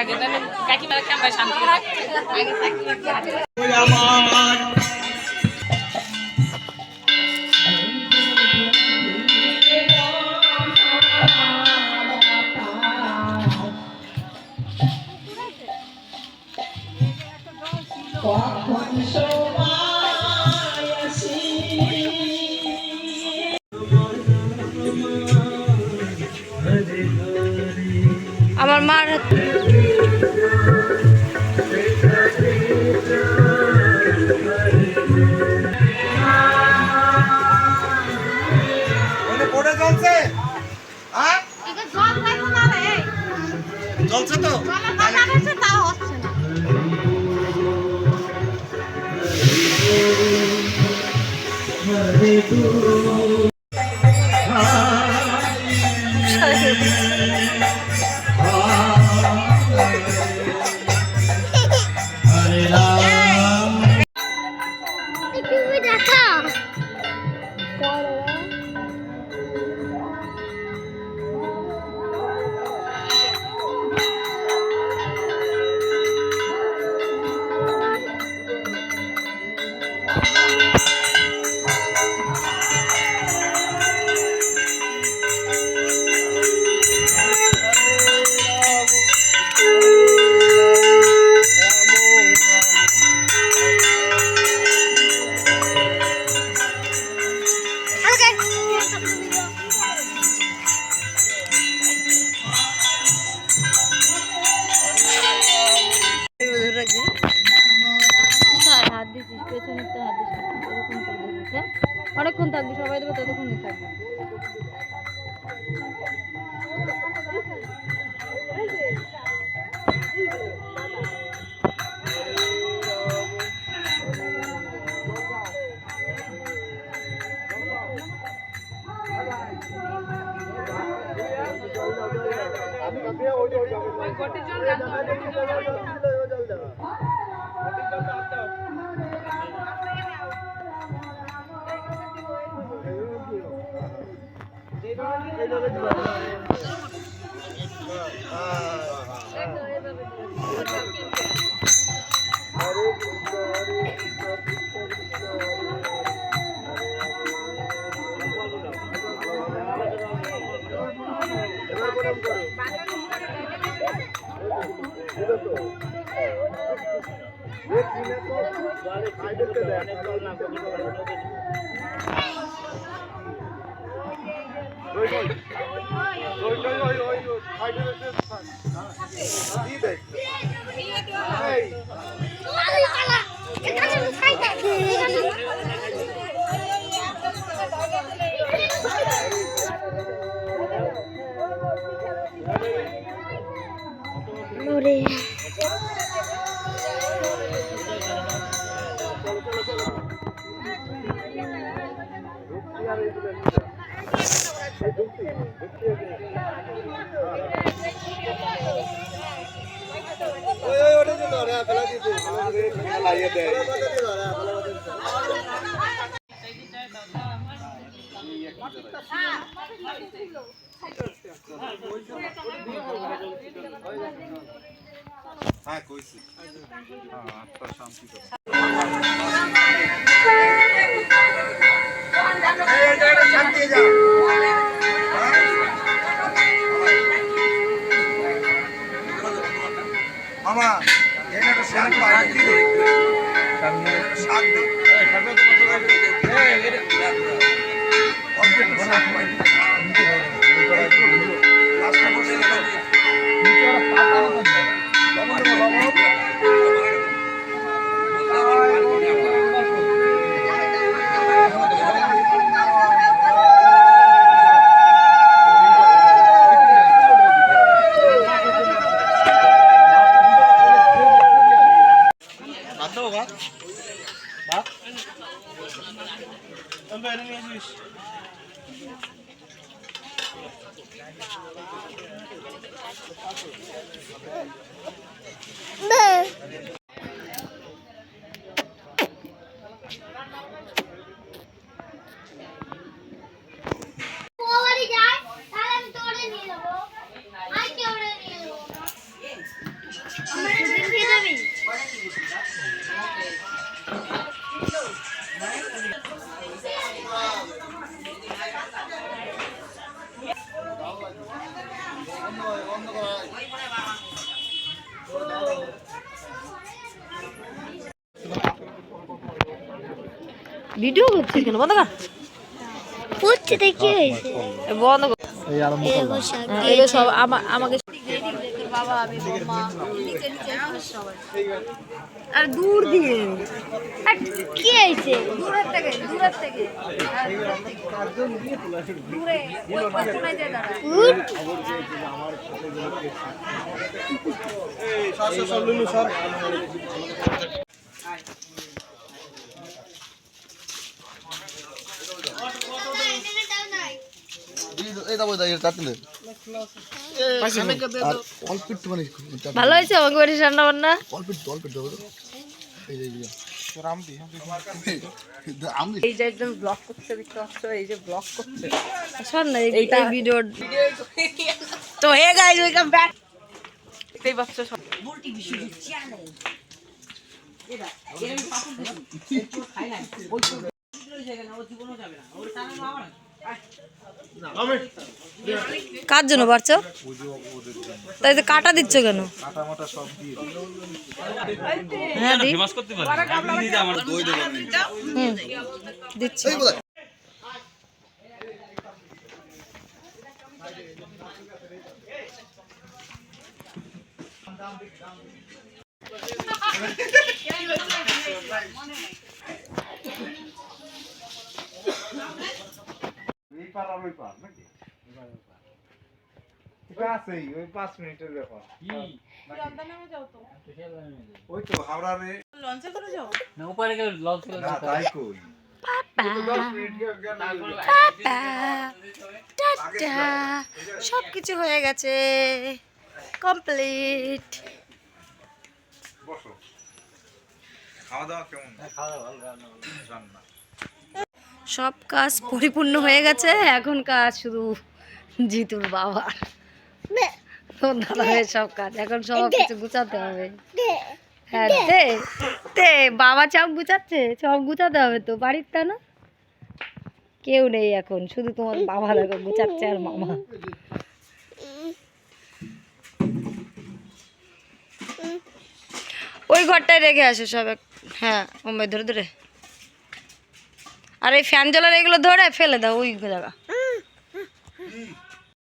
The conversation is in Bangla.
আগে তাহলে আমার আমার মার হাত দিছিস পেছনে তো হাত দিছিস? অনেকক্ষণ থাকবি সবাই দেবে ততক্ষণই থাকবি এই ওই ওই ওই ওই ওই ওই ওই ওই দিতে হ্যাঁ কইছি হ্যাঁ আত্মা শান্তি শান্তি যা। শাক 嗯 ভিডিও করছিস কেন? বন্ধ কর। পড়ছে বন্ধ এই আরম্ভ সব আমাকে আমা- আমাকে আর দূর দিয়ে। আর কি হয়েছে? দূরের থেকে দূরের থেকে। দূরে ওই পেছনে যে দাঁড়া এই ভালো হয়েছে আমাকে বাড়ি রান্না বান্না অল্প একটু অল্প একটু দাও তো। এই যে এই যে। আমি এই যে একজন ব্লগ করছে দেখতে পাচ্ছ? এই যে ব্লগ করছে। শোন না এই ভিডিও তো হে গাইস ওয়েলকাম ব্যাক দেখতেই পাচ্ছ সব। কার জন্য বাড়ছো তাই তো কাটা দিচ্ছ কেন? হ্যাঁ দিচ্ছি আছেই ওই পাঁচ মিনিটের ব্যাপার। ওই তো হাওড়ারে। না তাই কই? সব কিছু হয়ে গেছে। কমপ্লিট। বসো। খাওয়া দাওয়া কেমন? রান্না সব কাজ পরিপূর্ণ হয়ে গেছে এখন কাজ শুধু জিতুর বাবা। তোর দাদা ভাইয়ের সব কাজ এখন সব কিছু গুছাতে হবে। হ্যাঁ দে। দে বাবা সব গুছাচ্ছে সব গুছাতে হবে তো বাড়ির তা না? কেউ নেই এখন শুধু তোমার বাবা দেখো গুছাচ্ছে আর মামা। ওই ঘরটায় রেখে আসো সব এক- হ্যাঁ ওমে ধরে ধরে। আর এই ফ্যান জলের এগুলো ধরে ফেলে দাও ওই জায়গা।